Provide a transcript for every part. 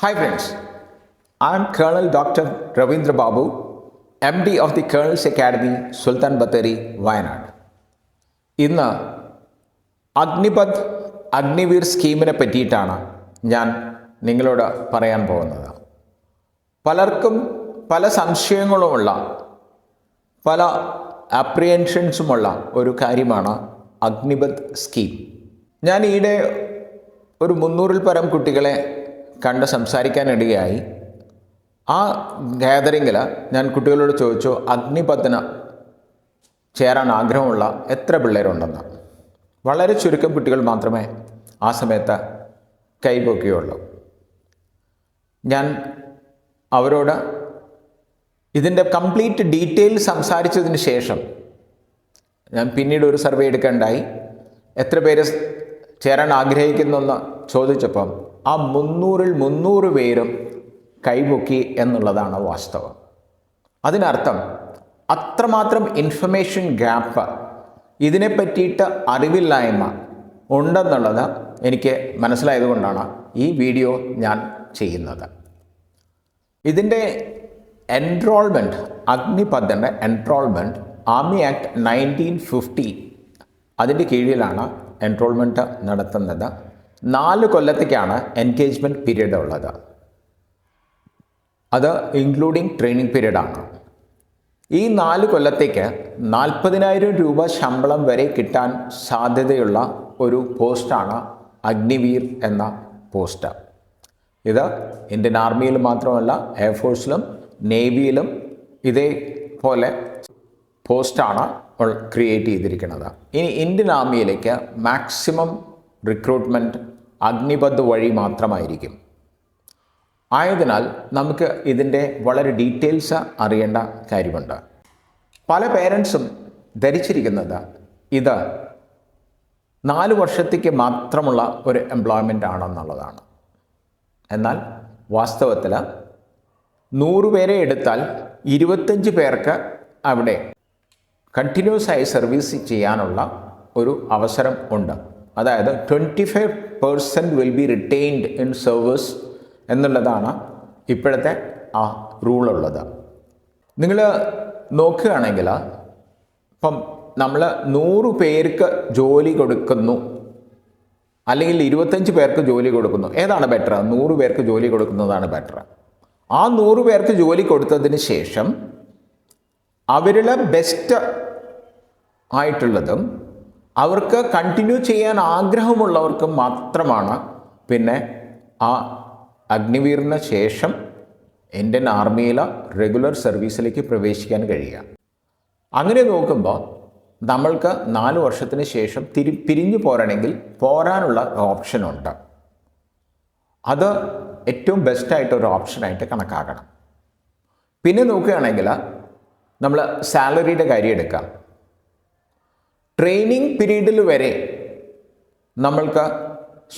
Hi friends, I am Colonel Dr. Ravindra Babu, MD of the Colonel's Academy, Sultan Bateri, Wayanad ഇന്ന് അഗ്നിപഥ് അഗ്നിവീർ സ്കീമിനെ പറ്റിയിട്ടാണ് ഞാൻ നിങ്ങളോട് പറയാൻ പോകുന്നത് പലർക്കും പല സംശയങ്ങളുമുള്ള പല അപ്രിയൻഷൻസുമുള്ള ഒരു കാര്യമാണ് അഗ്നിപഥ് സ്കീം ഞാൻ ഈയിടെ ഒരു മുന്നൂറിൽ പരം കുട്ടികളെ കണ്ട് സംസാരിക്കാനിടയായി ആ ഗാദറിങ്ങിൽ ഞാൻ കുട്ടികളോട് ചോദിച്ചു അഗ്നിപത്തിന് ചേരാൻ ആഗ്രഹമുള്ള എത്ര പിള്ളേരുണ്ടെന്ന്? വളരെ ചുരുക്കം കുട്ടികൾ മാത്രമേ ആ സമയത്ത് കൈപൊക്കിയുള്ളൂ. ഞാൻ അവരോട് ഇതിന്റെ കംപ്ലീറ്റ് ഡീറ്റെയിൽ സംസാരിച്ചതിന് ശേഷം ഞാൻ പിന്നീട് ഒരു സർവേ എടുക്കേണ്ടായി. എത്ര പേര് ചേരാൻ ആഗ്രഹിക്കുന്നു എന്ന് ചോദിച്ചപ്പം ആ മുന്നൂറിൽ മുന്നൂറ് പേരും കൈപൊക്കി എന്നുള്ളതാണ് വാസ്തവം. അതിനർത്ഥം അത്രമാത്രം ഇൻഫർമേഷൻ ഗ്യാപ്പ് ഇതിനെ പറ്റിയിട്ട് അറിവില്ലായ്മ ഉണ്ടെന്നുള്ളത് എനിക്ക് മനസ്സിലായതുകൊണ്ടാണ് ഈ വീഡിയോ ഞാൻ ചെയ്യുന്നത്. ഇതിന്റെ enrolment അഗ്നിപഥന്റെ enrolment army act nineteen fifty അതിന്റെ കീഴിലാണ് എൻറോൾമെന്റ് നടത്തുന്നത്. നാല് കൊല്ലത്തേക്കാണ് എൻഗേജ്മെന്റ് പീരീഡ് ഉള്ളത്. അത് ഇൻക്ലൂഡിങ് ട്രെയിനിങ് പീരീഡാണ് ഈ നാല് കൊല്ലത്തേക്ക് നാൽപ്പതിനായിരം രൂപ ശമ്പളം വരെ കിട്ടാൻ സാധ്യതയുള്ള ഒരു പോസ്റ്റാണ് അഗ്നിവീർ എന്ന പോസ്റ്റ് ഇത് ഇന്ത്യൻ ആർമിയിൽ മാത്രമല്ല എയർഫോഴ്സിലും നേവിയിലും ഇതേപോലെ പോസ്റ്റാണ് ക്രിയേറ്റ് ചെയ്തിരിക്കുന്നത്. ഇനി ഇന്ത്യൻ ആർമിയിലേക്ക് മാക്സിമം റിക്രൂട്ട്മെന്റ് അഗ്നിപഥ് വഴി മാത്രമായിരിക്കും. ആയതിനാൽ നമുക്ക് ഇതിന്റെ വളരെ ഡീറ്റെയിൽസ് അറിയേണ്ട കാര്യമുണ്ട്. പല പേരൻസും ധരിച്ചിരിക്കുന്നത് ഇത് നാല് വർഷത്തേക്ക് മാത്രമുള്ള ഒരു എംപ്ലോയ്മെന്റ് ആണെന്നുള്ളതാണ്. എന്നാൽ വാസ്തവത്തിൽ നൂറ് പേരെ എടുത്താൽ ഇരുപത്തഞ്ച് പേർക്ക് അവിടെ കണ്ടിന്യൂസ് ആയി സർവീസ് ചെയ്യാനുള്ള ഒരു അവസരം ഉണ്ട്. അതായത് twenty five percent will be retained in service എന്നുള്ളതാണ് ഇപ്പോഴത്തെ ആ റൂളുള്ളത് നിങ്ങൾ നോക്കുകയാണെങ്കിൽ ഇപ്പം നമ്മൾ നൂറ് പേർക്ക് ജോലി കൊടുക്കുന്നു. അല്ലെങ്കിൽ ഇരുപത്തഞ്ച് പേർക്ക് ജോലി കൊടുക്കുന്നു. ഏതാണ് ബെറ്റർ നൂറ് പേർക്ക് ജോലി കൊടുക്കുന്നതാണ് ബെറ്റർ ആ നൂറ് പേർക്ക് ജോലി കൊടുത്തതിന് ശേഷം അവരുടെ ബെസ്റ്റ് ആയിട്ടുള്ളതും അവർക്ക് കണ്ടിന്യൂ ചെയ്യാൻ ആഗ്രഹമുള്ളവർക്ക് മാത്രമാണ്. പിന്നെ ആ അഗ്നിവീറിന് ശേഷം ഇന്ത്യൻ ആർമിയിലെ റെഗുലർ സർവീസിലേക്ക് പ്രവേശിക്കാൻ കഴിയുക. അങ്ങനെ നോക്കുമ്പോൾ നമ്മൾക്ക് നാല് വർഷത്തിന് ശേഷം തിരി പിരിഞ്ഞു പോരണമെങ്കിൽ പോരാനുള്ള ഓപ്ഷനുണ്ട് അത് ഏറ്റവും ബെസ്റ്റായിട്ട് ഒരു ഓപ്ഷനായിട്ട് കണക്കാക്കണം. പിന്നെ നോക്കുകയാണെങ്കിൽ നമ്മൾ സാലറിയുടെ കാര്യം എടുക്കാം. ട്രെയിനിങ് പീരീഡിൽ വരെ നമ്മൾക്ക്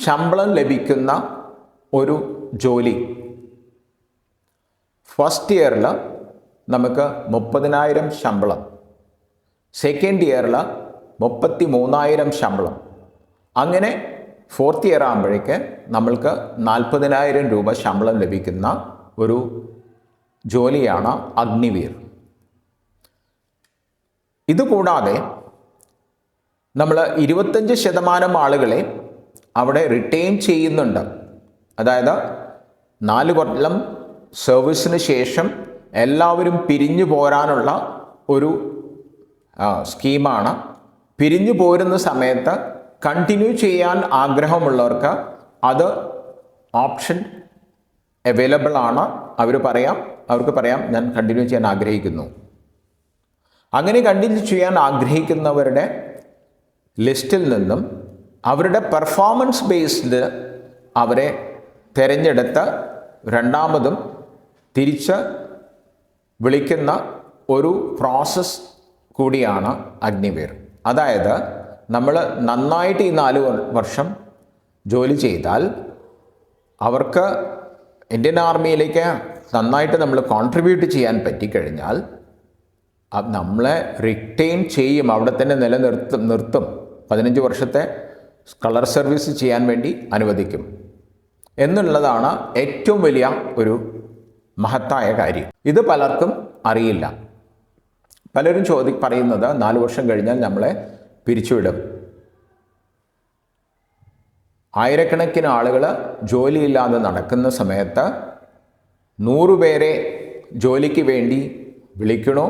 ശമ്പളം ലഭിക്കുന്ന ഒരു ജോലി. ഫസ്റ്റ് ഇയറിൽ നമുക്ക് മുപ്പതിനായിരം ശമ്പളം. സെക്കൻഡ് ഇയറിൽ മുപ്പത്തി മൂന്നായിരം ശമ്പളം. അങ്ങനെ ഫോർത്ത് ഇയർ ആകുമ്പോഴേക്ക് നമ്മൾക്ക് നാൽപ്പതിനായിരം രൂപ ശമ്പളം ലഭിക്കുന്ന ഒരു ജോലിയാണ് അഗ്നിവീർ. ഇതുകൂടാതെ നമ്മൾ ഇരുപത്തഞ്ച് ശതമാനം ആളുകളെ അവിടെ റിട്ടേൺ ചെയ്യുന്നുണ്ട്. അതായത് നാല് കൊല്ലം സർവീസിന് ശേഷം എല്ലാവരും പിരിഞ്ഞു പോരാനുള്ള ഒരു സ്കീമാണ് പിരിഞ്ഞു പോരുന്ന സമയത്ത് കണ്ടിന്യൂ ചെയ്യാൻ ആഗ്രഹമുള്ളവർക്ക് അത് ഓപ്ഷൻ അവൈലബിൾ ആണ്. അവർ പറയാം. അവർക്ക് പറയാം ഞാൻ കണ്ടിന്യൂ ചെയ്യാൻ ആഗ്രഹിക്കുന്നു. അങ്ങനെ കണ്ടിന്യൂ ചെയ്യാൻ ആഗ്രഹിക്കുന്നവരുടെ ലിസ്റ്റിൽ നിന്നും അവരുടെ പെർഫോമൻസ് ബേസ്ഡ് അവരെ തിരഞ്ഞെടുത്ത് രണ്ടാമതും തിരിച്ച് വിളിക്കുന്ന ഒരു പ്രോസസ്സ് കൂടിയാണ് അഗ്നിവീർ. അതായത് നമ്മൾ നന്നായിട്ട് ഈ നാല് വർഷം ജോലി ചെയ്താൽ അവർക്ക് ഇന്ത്യൻ ആർമിയിലേക്ക് നന്നായിട്ട് നമ്മൾ കോൺട്രിബ്യൂട്ട് ചെയ്യാൻ പറ്റിക്കഴിഞ്ഞാൽ നമ്മളെ റിട്ടെയിൻ ചെയ്യും അവിടെ തന്നെ നിലനിർത്തും നിർത്തും. പതിനഞ്ച് വർഷത്തെ കളർ സർവീസ് ചെയ്യാൻ വേണ്ടി അനുവദിക്കും. എന്നുള്ളതാണ് ഏറ്റവും വലിയ ഒരു മഹത്തായ കാര്യം. ഇത് പലർക്കും അറിയില്ല. പലരും ചോദി പറയുന്നത് നാല് വർഷം കഴിഞ്ഞാൽ നമ്മളെ പിരിച്ചുവിടും. ആയിരക്കണക്കിന് ആളുകൾ ജോലിയില്ലാതെ നടക്കുന്ന സമയത്ത് നൂറുപേരെ ജോലിക്ക് വേണ്ടി വിളിക്കണോ?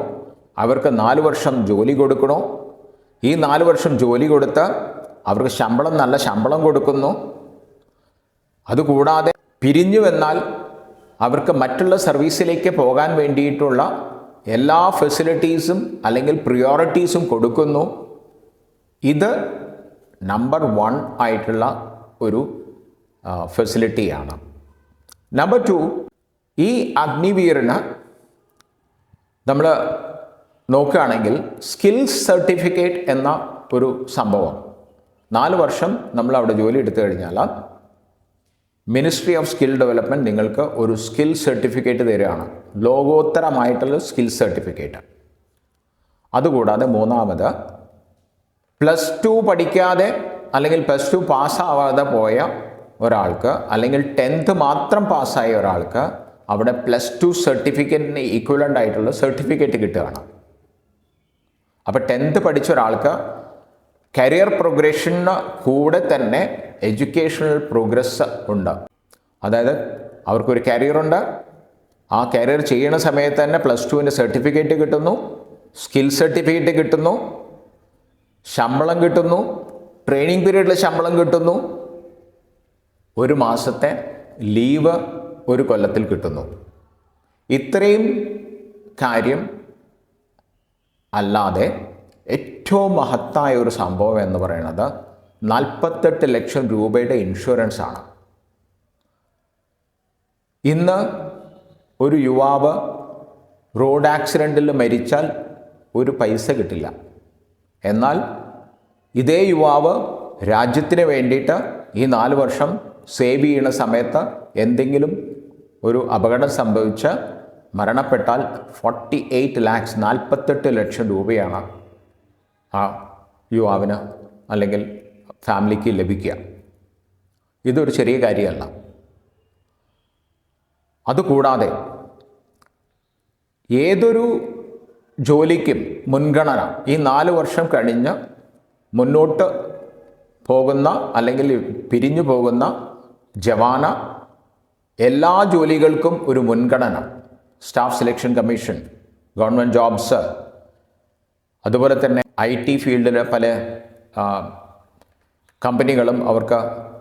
അവർക്ക് നാല് വർഷം ജോലി കൊടുക്കണോ? ഈ നാല് വർഷം ജോലി കൊടുത്ത് അവർക്ക് ശമ്പളം നല്ല ശമ്പളം കൊടുക്കുന്നു. അതുകൂടാതെ പിരിഞ്ഞു വന്നാൽ അവർക്ക് മറ്റുള്ള സർവീസിലേക്ക് പോകാൻ വേണ്ടിയിട്ടുള്ള എല്ലാ ഫെസിലിറ്റീസും അല്ലെങ്കിൽ പ്രിയോറിറ്റീസും കൊടുക്കുന്നു. ഇത് നമ്പർ വൺ ആയിട്ടുള്ള ഒരു ഫെസിലിറ്റിയാണ്. നമ്പർ ടു ഈ അഗ്നിവീറിന് നമ്മൾ നോക്കുകയാണെങ്കിൽ സ്കിൽസ് സർട്ടിഫിക്കറ്റ് എന്ന ഒരു സംഭവം. നാല് വർഷം നമ്മൾ അവിടെ ജോലി എടുത്തു കഴിഞ്ഞാൽ മിനിസ്ട്രി ഓഫ് സ്കിൽ ഡെവലപ്മെന്റ് നിങ്ങൾക്ക് ഒരു സ്കിൽ സർട്ടിഫിക്കറ്റ് തരികയാണ്. ലോകോത്തരമായിട്ടുള്ള സ്കിൽ സർട്ടിഫിക്കറ്റ്. അതുകൂടാതെ മൂന്നാമത് പ്ലസ് ടു പഠിക്കാതെ അല്ലെങ്കിൽ പ്ലസ് ടു പാസ്സാവാതെ പോയ ഒരാൾക്ക് അല്ലെങ്കിൽ ടെൻത്ത് മാത്രം പാസ്സായ ഒരാൾക്ക് അവിടെ പ്ലസ് ടു സർട്ടിഫിക്കറ്റിന് ഈക്വലന്റ് ആയിട്ടുള്ള സർട്ടിഫിക്കറ്റ് കിട്ടുകയാണ്. അപ്പോൾ ടെൻത്ത് പഠിച്ച ഒരാൾക്ക് കരിയർ പ്രോഗ്രഷന് കൂടെ തന്നെ എഡ്യൂക്കേഷണൽ പ്രോഗ്രസ് ഉണ്ട്. അതായത് അവർക്കൊരു കരിയറുണ്ട് ആ കരിയർ ചെയ്യുന്ന സമയത്ത് തന്നെ പ്ലസ് ടുവിന്റെ സർട്ടിഫിക്കറ്റ് കിട്ടുന്നു സ്കിൽ സർട്ടിഫിക്കറ്റ് കിട്ടുന്നു ശമ്പളം കിട്ടുന്നു ട്രെയിനിങ് പീരീഡിൽ ശമ്പളം കിട്ടുന്നു. ഒരു മാസത്തെ ലീവ് ഒരു കൊല്ലത്തിൽ കിട്ടുന്നു. ഇത്രയും കാര്യം അല്ലാതെ ഏറ്റവും മഹത്തായ ഒരു സംഭവം എന്ന് പറയുന്നത് നാൽപ്പത്തെട്ട് ലക്ഷം രൂപയുടെ ഇൻഷുറൻസ് ആണ്. ഇന്ന് ഒരു യുവാവ് റോഡ് ആക്സിഡന്റിൽ മരിച്ചാൽ ഒരു പൈസ കിട്ടില്ല. എന്നാൽ ഇതേ യുവാവ് രാജ്യത്തിന് വേണ്ടിയിട്ട് ഈ നാല് വർഷം സേവ് ചെയ്യുന്ന സമയത്ത് എന്തെങ്കിലും ഒരു അപകടം സംഭവിച്ച് മരണപ്പെട്ടാൽ ഫോർട്ടി എയ്റ്റ് ലാക്സ് നാൽപ്പത്തെട്ട് ലക്ഷം രൂപയാണ് ആ യുവാവിന് അല്ലെങ്കിൽ ഫാമിലിക്ക് ലഭിക്കുക. ഇതൊരു ചെറിയ കാര്യമല്ല. അതുകൂടാതെ ഏതൊരു ജോലിക്കും മുൻഗണന ഈ നാല് വർഷം കഴിഞ്ഞ് മുന്നോട്ട് പോകുന്ന അല്ലെങ്കിൽ പിരിഞ്ഞു പോകുന്ന ജവാന എല്ലാ ജോലികൾക്കും ഒരു മുൻഗണന. Staff selection commission government jobs അതുപോലെ തന്നെ ഐ ടി ഫീൽഡിലെ പല കമ്പനികളും അവർക്ക്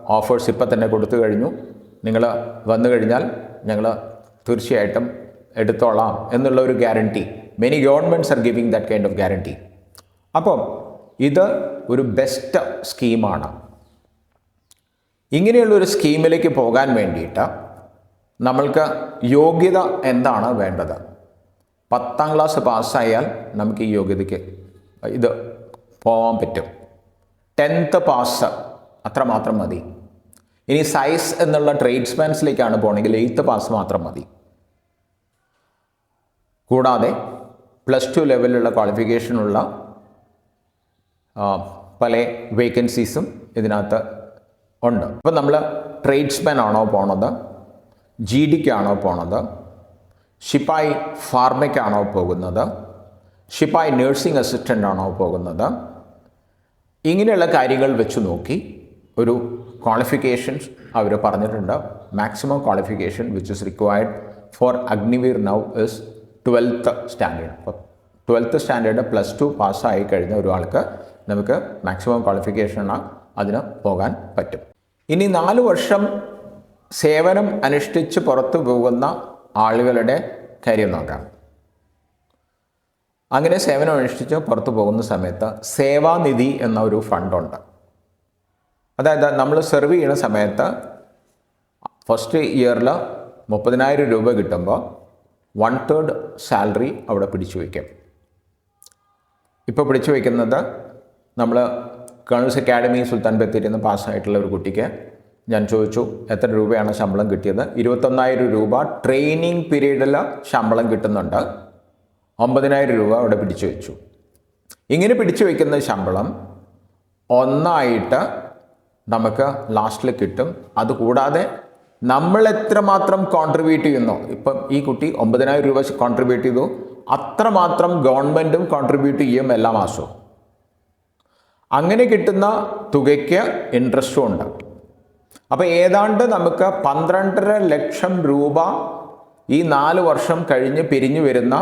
ഓഫേഴ്സ് ഇപ്പം തന്നെ കൊടുത്തു കഴിഞ്ഞു. നിങ്ങൾ വന്നു കഴിഞ്ഞാൽ ഞങ്ങൾ തീർച്ചയായിട്ടും എടുത്തോളാം എന്നുള്ള ഒരു guarantee many governments are giving that kind of guarantee അപ്പം ഇത് ഒരു ബെസ്റ്റ് സ്കീമാണ് ഇങ്ങനെയുള്ള ഒരു സ്കീമിലേക്ക് പോകാൻ വേണ്ടിയിട്ട് നമ്മൾക്ക് യോഗ്യത എന്താണ് വേണ്ടത്? പത്താം ക്ലാസ് പാസ്സായാൽ നമുക്ക് ഈ യോഗ്യതയ്ക്ക് ഇത് പോകാൻ പറ്റും. ടെൻത്ത് പാസ് അത്രമാത്രം മതി. ഇനി സയൻസ് എന്നുള്ള ട്രേഡ്സ്മാൻസിലേക്കാണ് പോകണമെങ്കിൽ എയ്ത്ത് പാസ് മാത്രം മതി. കൂടാതെ പ്ലസ് ടു ലെവലിലുള്ള ക്വാളിഫിക്കേഷനുള്ള പല വേക്കൻസീസും ഇതിനകത്ത് ഉണ്ട്. ഇപ്പം നമ്മൾ ട്രേഡ്സ്മാൻ ആണോ പോണത്? ജി ഡിക്കാണോ പോണത്? ഷിപ്പായി ഫാർമയ്ക്കാണോ പോകുന്നത്? ഷിപ്പായി നേഴ്സിംഗ് അസിസ്റ്റന്റ് ആണോ പോകുന്നത്? ഇങ്ങനെയുള്ള കാര്യങ്ങൾ വെച്ച് നോക്കി. ഒരു ക്വാളിഫിക്കേഷൻസ് അവർ പറഞ്ഞിട്ടുണ്ട്. Maximum qualification which is required for Agniveer now is twelfth standard അപ്പോൾ ട്വൽത്ത് സ്റ്റാൻഡേർഡ് പ്ലസ് ടു പാസ്സായി കഴിഞ്ഞ ഒരാൾക്ക് നമുക്ക് മാക്സിമം ക്വാളിഫിക്കേഷനാണ് അതിന് പോകാൻ പറ്റും. ഇനി നാല് വർഷം സേവനം അനുഷ്ഠിച്ച് പുറത്തു പോകുന്ന ആളുകളുടെ കാര്യം നോക്കാം. അങ്ങനെ സേവനം അനുഷ്ഠിച്ച് പുറത്തു പോകുന്ന സമയത്ത് സേവാനിധി എന്ന ഒരു ഫണ്ടുണ്ട്. അതായത് നമ്മൾ സെർവ് ചെയ്യുന്ന സമയത്ത് ഫസ്റ്റ് ഇയറിൽ മുപ്പതിനായിരം രൂപ കിട്ടുമ്പോൾ വൺ തേർഡ് സാലറി അവിടെ പിടിച്ചു വയ്ക്കും. ഇപ്പോൾ പിടിച്ചു വയ്ക്കുന്നത് നമ്മൾ കേണൽസ് അക്കാഡമി സുൽത്താൻ ബത്തേരിയിൽ നിന്ന് പാസ്സായിട്ടുള്ള ഒരു കുട്ടിക്ക് ഞാൻ ചോദിച്ചു എത്ര രൂപയാണ് ശമ്പളം കിട്ടിയത്? ഇരുപത്തൊന്നായിരം രൂപ ട്രെയിനിങ് പീരീഡിൽ ശമ്പളം കിട്ടുന്നുണ്ട്. ഒമ്പതിനായിരം രൂപ അവിടെ പിടിച്ചു വെച്ചു. ഇങ്ങനെ പിടിച്ചു വയ്ക്കുന്ന ശമ്പളം ഒന്നായിട്ട് നമുക്ക് ലാസ്റ്റിൽ കിട്ടും. അതുകൂടാതെ നമ്മൾ എത്രമാത്രം കോൺട്രിബ്യൂട്ട് ചെയ്യുന്നു? ഇപ്പം ഈ കുട്ടി ഒമ്പതിനായിരം രൂപ കോൺട്രിബ്യൂട്ട് ചെയ്തു. അത്രമാത്രം ഗവൺമെന്റും കോൺട്രിബ്യൂട്ട് ചെയ്യും എല്ലാ മാസവും. അങ്ങനെ കിട്ടുന്ന തുകയ്ക്ക് ഇൻട്രസ്റ്റും ഉണ്ട്. അപ്പോൾ ഏതാണ്ട് നമുക്ക് പന്ത്രണ്ടര ലക്ഷം രൂപ ഈ നാല് വർഷം കഴിഞ്ഞ് പിരിഞ്ഞു വരുന്ന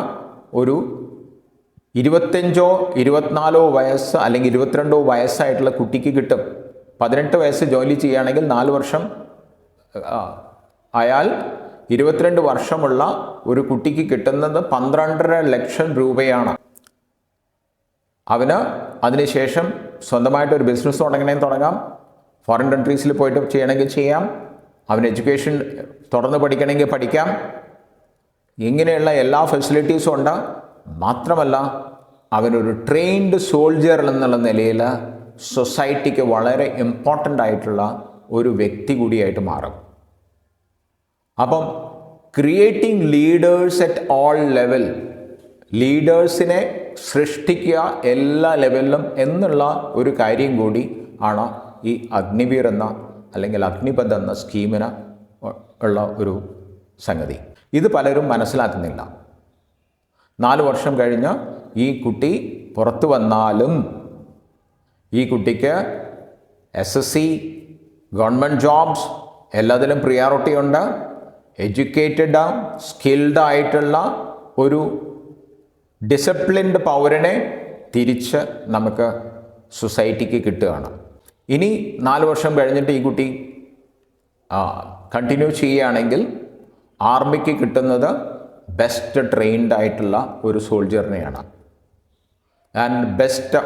ഒരു ഇരുപത്തഞ്ചോ ഇരുപത്തിനാലോ വയസ്സ് അല്ലെങ്കിൽ ഇരുപത്തിരണ്ടോ വയസ്സായിട്ടുള്ള കുട്ടിക്ക് കിട്ടും. പതിനെട്ട് വയസ്സ് ജോലി ചെയ്യുകയാണെങ്കിൽ നാല് വർഷം അയാൾ ഇരുപത്തിരണ്ട് വർഷമുള്ള ഒരു കുട്ടിക്ക് കിട്ടുന്നത് പന്ത്രണ്ടര ലക്ഷം രൂപയാണ്. അവന് അതിനുശേഷം സ്വന്തമായിട്ട് ഒരു ബിസിനസ് തുടങ്ങണേ തുടങ്ങാം. ഫോറിൻ കൺട്രീസിൽ പോയിട്ട് ചെയ്യണമെങ്കിൽ ചെയ്യാം. അവൻ എഡ്യൂക്കേഷൻ തുടർന്ന് പഠിക്കണമെങ്കിൽ പഠിക്കാം. ഇങ്ങനെയുള്ള എല്ലാ ഫെസിലിറ്റീസും ഉണ്ട്. മാത്രമല്ല അവനൊരു ട്രെയിൻഡ് സോൾജർ എന്നുള്ള നിലയിൽ സൊസൈറ്റിക്ക് വളരെ ഇമ്പോർട്ടന്റ് ആയിട്ടുള്ള ഒരു വ്യക്തി കൂടിയായിട്ട് മാറും. അപ്പം creating leaders at all level ലീഡേഴ്സിനെ സൃഷ്ടിക്കുക എല്ലാ ലെവലിലും എന്നുള്ള ഒരു കാര്യം കൂടി ആണ് ഈ അഗ്നിവീർ എന്ന അല്ലെങ്കിൽ അഗ്നിപഥ് എന്ന സ്കീമിന് ഉള്ള ഒരു സംഗതി. ഇത് പലരും മനസ്സിലാക്കുന്നില്ല. നാല് വർഷം കഴിഞ്ഞ് ഈ കുട്ടി പുറത്തു വന്നാലും ഈ കുട്ടിക്ക് S S C government jobs എല്ലാത്തിലും പ്രിയോറിറ്റി ഉണ്ട്. എഡ്യൂക്കേറ്റഡ് സ്കിൽഡ് ആയിട്ടുള്ള ഒരു ഡിസിപ്ലിൻഡ് പൗരനെ തിരിച്ച് നമുക്ക് സൊസൈറ്റിക്ക് കിട്ടുകയാണ്. ഇനി നാല് വർഷം കഴിഞ്ഞിട്ട് ഈ കുട്ടി കണ്ടിന്യൂ ചെയ്യുകയാണെങ്കിൽ ആർമിക്ക് കിട്ടുന്നത് ബെസ്റ്റ് ട്രെയിൻഡ് ആയിട്ടുള്ള ഒരു സോൾജറിനെയാണ് ആൻഡ് ബെസ്റ്റ്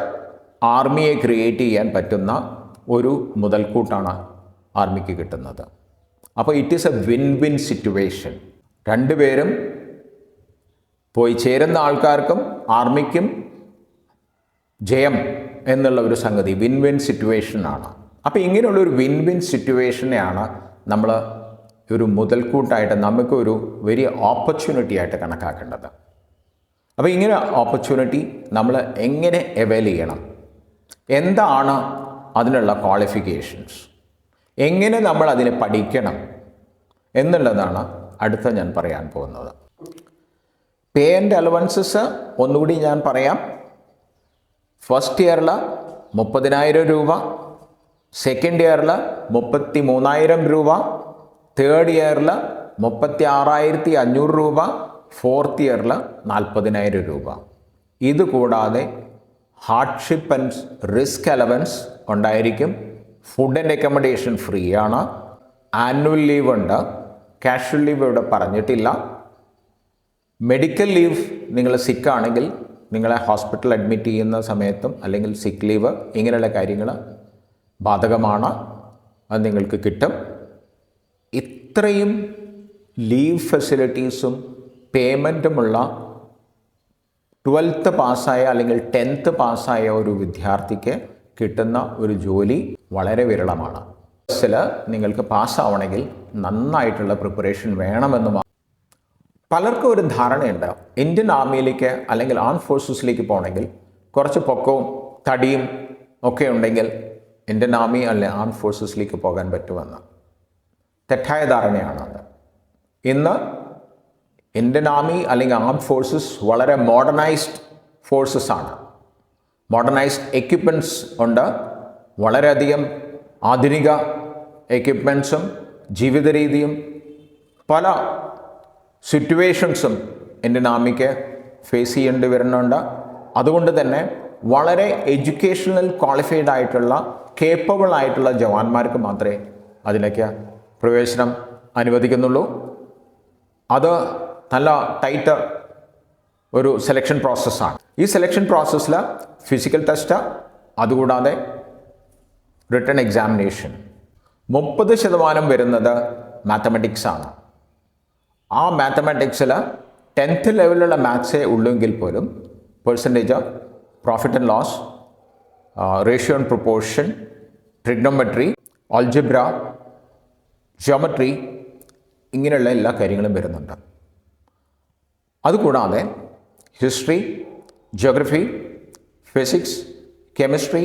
ആർമിയെ ക്രിയേറ്റ് ചെയ്യാൻ പറ്റുന്ന ഒരു മുതൽക്കൂട്ടാണ് ആർമിക്ക് കിട്ടുന്നത്. അപ്പോൾ it is a win win situation രണ്ടുപേരും പോയി ചേരുന്ന ആൾക്കാർക്കും ആർമിക്കും ജയം എന്നുള്ള ഒരു സംഗതി വിൻ വിൻ സിറ്റുവേഷനാണ് അപ്പോൾ ഇങ്ങനെയുള്ള ഒരു വിൻ വിൻ സിറ്റുവേഷനെയാണ് നമ്മൾ ഒരു മുതൽക്കൂട്ടായിട്ട് നമുക്കൊരു വലിയ ഓപ്പർച്യൂണിറ്റി ആയിട്ട് കണക്കാക്കേണ്ടത്. അപ്പോൾ ഇങ്ങനെ ഓപ്പർച്യൂണിറ്റി നമ്മൾ എങ്ങനെ അവൈൽ ചെയ്യണം? എന്താണ് അതിനുള്ള ക്വാളിഫിക്കേഷൻസ് എങ്ങനെ നമ്മൾ അതിനെ പഠിക്കണം? എന്നുള്ളതാണ് അടുത്ത ഞാൻ പറയാൻ പോകുന്നത്. പേ ആൻഡ് അലവൻസസ് ഒന്നുകൂടി ഞാൻ പറയാം. ഫസ്റ്റ് ഇയറിൽ മുപ്പതിനായിരം രൂപ സെക്കൻഡ് ഇയറിൽ മുപ്പത്തി മൂന്നായിരം രൂപ തേർഡ് ഇയറിൽ മുപ്പത്തി ആറായിരത്തി അഞ്ഞൂറ് രൂപ ഫോർത്ത് ഇയറിൽ നാൽപ്പതിനായിരം രൂപ ഇത് കൂടാതെ ഹാർഡ്ഷിപ്പ് ആൻഡ് റിസ്ക് അലവൻസ് ഉണ്ടായിരിക്കും. ഫുഡ് ആൻഡ് അക്കോമഡേഷൻ ഫ്രീ ആണ്. ആനുവൽ ലീവ് ഉണ്ട്. കാഷ്വൽ ലീവ് ഇവിടെ പറഞ്ഞിട്ടില്ല. മെഡിക്കൽ ലീവ് നിങ്ങൾ സിക്കാണെങ്കിൽ നിങ്ങളെ ഹോസ്പിറ്റൽ അഡ്മിറ്റ് ചെയ്യുന്ന സമയത്തും അല്ലെങ്കിൽ സിക്ക് ലീവ് ഇങ്ങനെയുള്ള കാര്യങ്ങൾ ബാധകമാണ്. അത് നിങ്ങൾക്ക് കിട്ടും. ഇത്രയും ലീവ് ഫെസിലിറ്റീസും പേയ്മെന്റുമുള്ള ട്വൽത്ത് പാസ്സായ അല്ലെങ്കിൽ ടെൻത്ത് പാസ്സായ ഒരു വിദ്യാർത്ഥിക്ക് കിട്ടുന്ന ഒരു ജോലി വളരെ വിരളമാണ്. ബസ്സിൽ നിങ്ങൾക്ക് പാസ്സാവണമെങ്കിൽ നന്നായിട്ടുള്ള പ്രിപ്പറേഷൻ വേണമെന്ന് പലർക്കും ഒരു ധാരണയുണ്ട് ഇന്ത്യൻ ആർമിയിലേക്ക് അല്ലെങ്കിൽ ആർം ഫോഴ്സസിലേക്ക് പോകണമെങ്കിൽ കുറച്ച് പൊക്കവും തടിയും ഒക്കെ ഉണ്ടെങ്കിൽ ഇന്ത്യൻ ആർമി അല്ലെ ആർം ഫോഴ്സസിലേക്ക് പോകാൻ പറ്റുമെന്ന്. തെറ്റായ ധാരണയാണ് അത്. ഇന്ന് ഇന്ത്യൻ ആർമി അല്ലെങ്കിൽ ആം ഫോഴ്സസ് വളരെ മോഡേണൈസ്ഡ് ഫോഴ്സസ് ആണ്. മോഡേണൈസ്ഡ് എക്യുപ്മെന്റ്സ് ഉണ്ട്. വളരെയധികം ആധുനിക എക്യുപ്മെന്റ്സും ജീവിത രീതിയും പല സിറ്റുവേഷൻസും ഇന്ത്യൻ ആർമിക്ക് ഫേസ് ചെയ്യേണ്ടി വരുന്നുണ്ട്. അതുകൊണ്ട് തന്നെ വളരെ എഡ്യൂക്കേഷണൽ ക്വാളിഫൈഡ് ആയിട്ടുള്ള കേപ്പബിൾ ആയിട്ടുള്ള ജവാന്മാർക്ക് മാത്രമേ അതിലേക്ക് പ്രവേശനം അനുവദിക്കുന്നുള്ളൂ. അത് നല്ല ടൈറ്റ് ഒരു സെലക്ഷൻ പ്രോസസ്സാണ് ഈ സെലക്ഷൻ പ്രോസസ്സിൽ ഫിസിക്കൽ ടെസ്റ്റ് അതുകൂടാതെ റിട്ടേൺ എക്സാമിനേഷൻ മുപ്പത് ശതമാനം വരുന്നത് മാത്തമെറ്റിക്സാണ് ആ മാത്തമാറ്റിക്സിൽ ടെൻത്ത് ലെവലിലുള്ള മാത്സേ ഉള്ളെങ്കിൽ പോലും percentage profit and loss ratio and proportion trigonometry algebra geometry ഇങ്ങനെയുള്ള എല്ലാ കാര്യങ്ങളും വരുന്നുണ്ട്. അതുകൂടാതെ history geography physics chemistry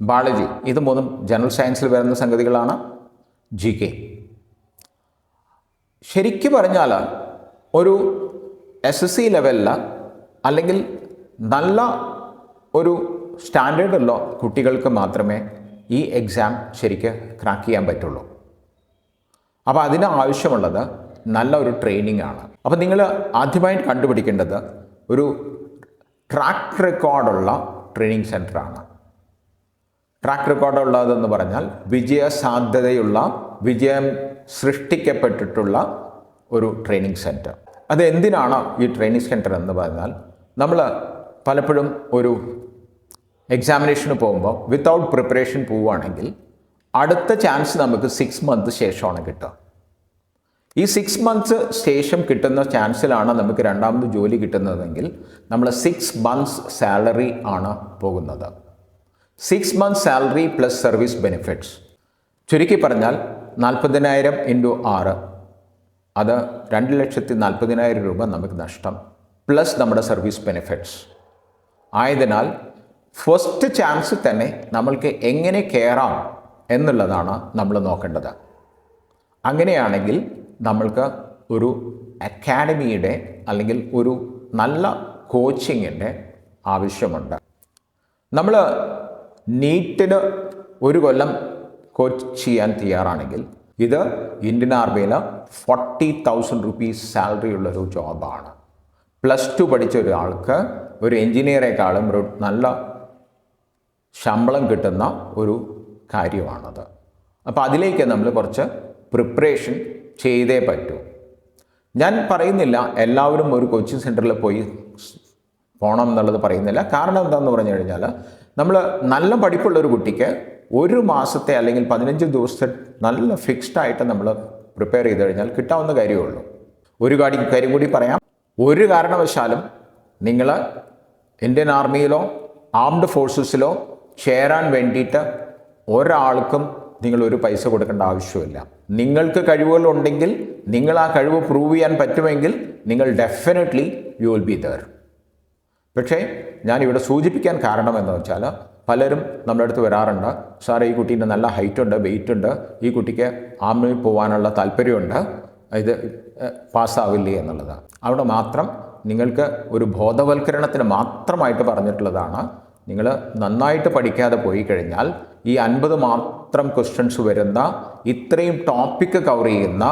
biology ഇത് മൂന്നും ജനറൽ സയൻസിൽ വരുന്ന സംഗതികളാണ് ജി കെ ശരിക്കും പറഞ്ഞാൽ ഒരു എസ് എസ് സി ലെവലിൽ അല്ലെങ്കിൽ നല്ല ഒരു സ്റ്റാൻഡേർഡുള്ള കുട്ടികൾക്ക് മാത്രമേ ഈ എക്സാം ശരിക്ക് ക്രാക്ക് ചെയ്യാൻ പറ്റുള്ളൂ. അപ്പോൾ അതിന് ആവശ്യമുള്ളത് നല്ല ഒരു ട്രെയിനിങ് ആണ്. അപ്പോൾ നിങ്ങൾ ആദ്യമായിട്ട് കണ്ടുപിടിക്കേണ്ടത് ഒരു ട്രാക്ക് റെക്കോർഡുള്ള ട്രെയിനിങ് സെന്ററാണ് ട്രാക്ക് റെക്കോർഡുള്ളതെന്ന് പറഞ്ഞാൽ വിജയ സാധ്യതയുള്ള വിജയം സൃഷ്ടിക്കപ്പെട്ടിട്ടുള്ള ഒരു ട്രെയിനിങ് സെന്റർ അത് എന്തിനാണ് ഈ ട്രെയിനിങ് സെന്റർ എന്ന് പറഞ്ഞാൽ നമ്മൾ പലപ്പോഴും ഒരു എക്സാമിനേഷന് പോകുമ്പോൾ വിത്തൗട്ട് പ്രിപ്പറേഷൻ പോവുകയാണെങ്കിൽ അടുത്ത ചാൻസ് നമുക്ക് സിക്സ് മന്ത് ശേഷമാണ് കിട്ടുക. ഈ സിക്സ് മന്ത്സ് ശേഷം കിട്ടുന്ന ചാൻസിലാണ് നമുക്ക് രണ്ടാമത് ജോലി കിട്ടുന്നതെങ്കിൽ നമ്മൾ സിക്സ് മന്ത്സ് സാലറി ആണ് പോകുന്നത്. Six months salary plus service benefits ചുരുക്കി പറഞ്ഞാൽ നാൽപ്പതിനായിരം ഇന്റു ആറ്. അത് രണ്ട് ലക്ഷത്തി നാൽപ്പതിനായിരം രൂപ നമുക്ക് നഷ്ടം പ്ലസ് നമ്മുടെ സർവീസ് ബെനിഫിറ്റ്സ് ആയതിനാൽ ഫസ്റ്റ് ചാൻസ് തന്നെ നമ്മൾക്ക് എങ്ങനെ കയറാം എന്നുള്ളതാണ് നമ്മൾ നോക്കേണ്ടത്. അങ്ങനെയാണെങ്കിൽ നമ്മൾക്ക് ഒരു അക്കാഡമിയുടെ അല്ലെങ്കിൽ ഒരു നല്ല കോച്ചിങ്ങിന്റെ ആവശ്യമുണ്ട്. നമ്മൾ നീറ്റിന് ഒരു കൊല്ലം കോച്ച് ചെയ്യാൻ തയ്യാറാണെങ്കിൽ ഇത് ഇന്ത്യൻ ആർമിയിൽ ഫോർട്ടി തൗസൻഡ് റുപ്പീസ് സാലറി ഉള്ളൊരു ജോബാണ് പ്ലസ് ടു പഠിച്ച ഒരാൾക്ക് ഒരു എൻജിനീയറെക്കാളും ഒരു നല്ല ശമ്പളം കിട്ടുന്ന ഒരു കാര്യമാണത്. അപ്പോൾ അതിലേക്ക് നമ്മൾ കുറച്ച് പ്രിപ്പറേഷൻ ചെയ്തേ പറ്റൂ. ഞാൻ പറയുന്നില്ല എല്ലാവരും ഒരു കോച്ചിങ് സെന്ററിൽ പോയി പോകണം എന്നുള്ളത് പറയുന്നില്ല. കാരണം എന്താണെന്ന് പറഞ്ഞു കഴിഞ്ഞാൽ നമ്മൾ നല്ല പഠിപ്പുള്ള ഒരു കുട്ടിക്ക് ഒരു മാസത്തെ അല്ലെങ്കിൽ പതിനഞ്ച് ദിവസത്തെ നല്ല ഫിക്സ്ഡ് ആയിട്ട് നമ്മൾ പ്രിപ്പയർ ചെയ്ത് കഴിഞ്ഞാൽ കിട്ടാവുന്ന കാര്യമേ ഉള്ളൂ. ഒരു കാര്യം കാര്യം കൂടി പറയാം. ഒരു കാരണവശാലും നിങ്ങൾ ഇന്ത്യൻ ആർമിയിലോ ആംഡ് ഫോഴ്സസിലോ ചേരാൻ വേണ്ടിയിട്ട് ഒരാൾക്കും നിങ്ങൾ ഒരു പൈസ കൊടുക്കേണ്ട ആവശ്യമില്ല. നിങ്ങൾക്ക് കഴിവുകളുണ്ടെങ്കിൽ നിങ്ങൾ ആ കഴിവ് പ്രൂവ് ചെയ്യാൻ പറ്റുമെങ്കിൽ നിങ്ങൾ definitely you will be there പക്ഷേ ഞാനിവിടെ സൂചിപ്പിക്കാൻ കാരണം എന്ന് വെച്ചാൽ പലരും നമ്മുടെ അടുത്ത് വരാറുണ്ട്. സാറേ ഈ കുട്ടീന്റെ നല്ല ഹൈറ്റ് ഉണ്ട് വെയിറ്റ് ഉണ്ട് ഈ കുട്ടിക്ക് ആർമിയിൽ പോകാനുള്ള താല്പര്യമുണ്ട്. ഇത് പാസ്സാവില്ലേ? എന്നുള്ളത്. അവിടെ മാത്രം നിങ്ങൾക്ക് ഒരു ബോധവൽക്കരണത്തിന് മാത്രമായിട്ട് പറഞ്ഞിട്ടുള്ളതാണ്. നിങ്ങൾ നന്നായിട്ട് പഠിക്കാതെ പോയി കഴിഞ്ഞാൽ ഈ അൻപത് മാത്രം ക്വസ്റ്റ്യൻസ് വരുന്ന ഇത്രയും ടോപ്പിക്ക് കവർ ചെയ്യുന്ന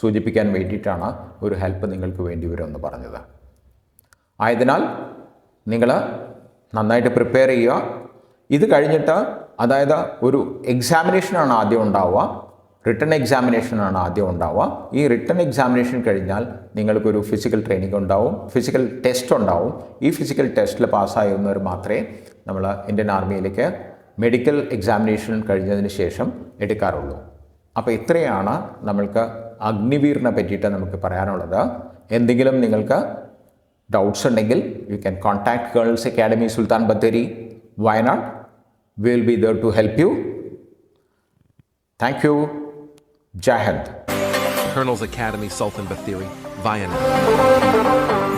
സൂചിപ്പിക്കാൻ വേണ്ടിയിട്ടാണ് ഒരു ഹെൽപ്പ് നിങ്ങൾക്ക് വേണ്ടി വരുമെന്ന് പറഞ്ഞത്. ആയതിനാൽ നിങ്ങൾ നന്നായിട്ട് പ്രിപ്പയർ ചെയ്യുക. ഇത് കഴിഞ്ഞിട്ട് അതായത് ഒരു എക്സാമിനേഷനാണ് ആദ്യം ഉണ്ടാവുക. റിട്ടേൺ എക്സാമിനേഷനാണ് ആദ്യം ഉണ്ടാവുക. ഈ റിട്ടേൺ എക്സാമിനേഷൻ കഴിഞ്ഞാൽ നിങ്ങൾക്കൊരു ഫിസിക്കൽ ട്രെയിനിങ് ഉണ്ടാവും. ഫിസിക്കൽ ടെസ്റ്റ് ഉണ്ടാവും. ഈ ഫിസിക്കൽ ടെസ്റ്റിൽ പാസ്സായവർ മാത്രമേ നമ്മൾ ഇന്ത്യൻ ആർമിയിലേക്ക് മെഡിക്കൽ എക്സാമിനേഷൻ കഴിഞ്ഞതിന് ശേഷം എടുക്കാറുള്ളൂ. അപ്പോൾ ഇത്രയാണ് നമ്മൾക്ക് അഗ്നിവീറിനെ പറ്റിയിട്ട് നമുക്ക് പറയാനുള്ളത്. എന്തെങ്കിലും നിങ്ങൾക്ക് ഡൗട്ട്സ് ഉണ്ടെങ്കിൽ you can contact girls academy Sultan Bathery Wayanad We will be there to help you. Thank you. Jai Colonel's Academy, Sultan Bathiri, Vienna.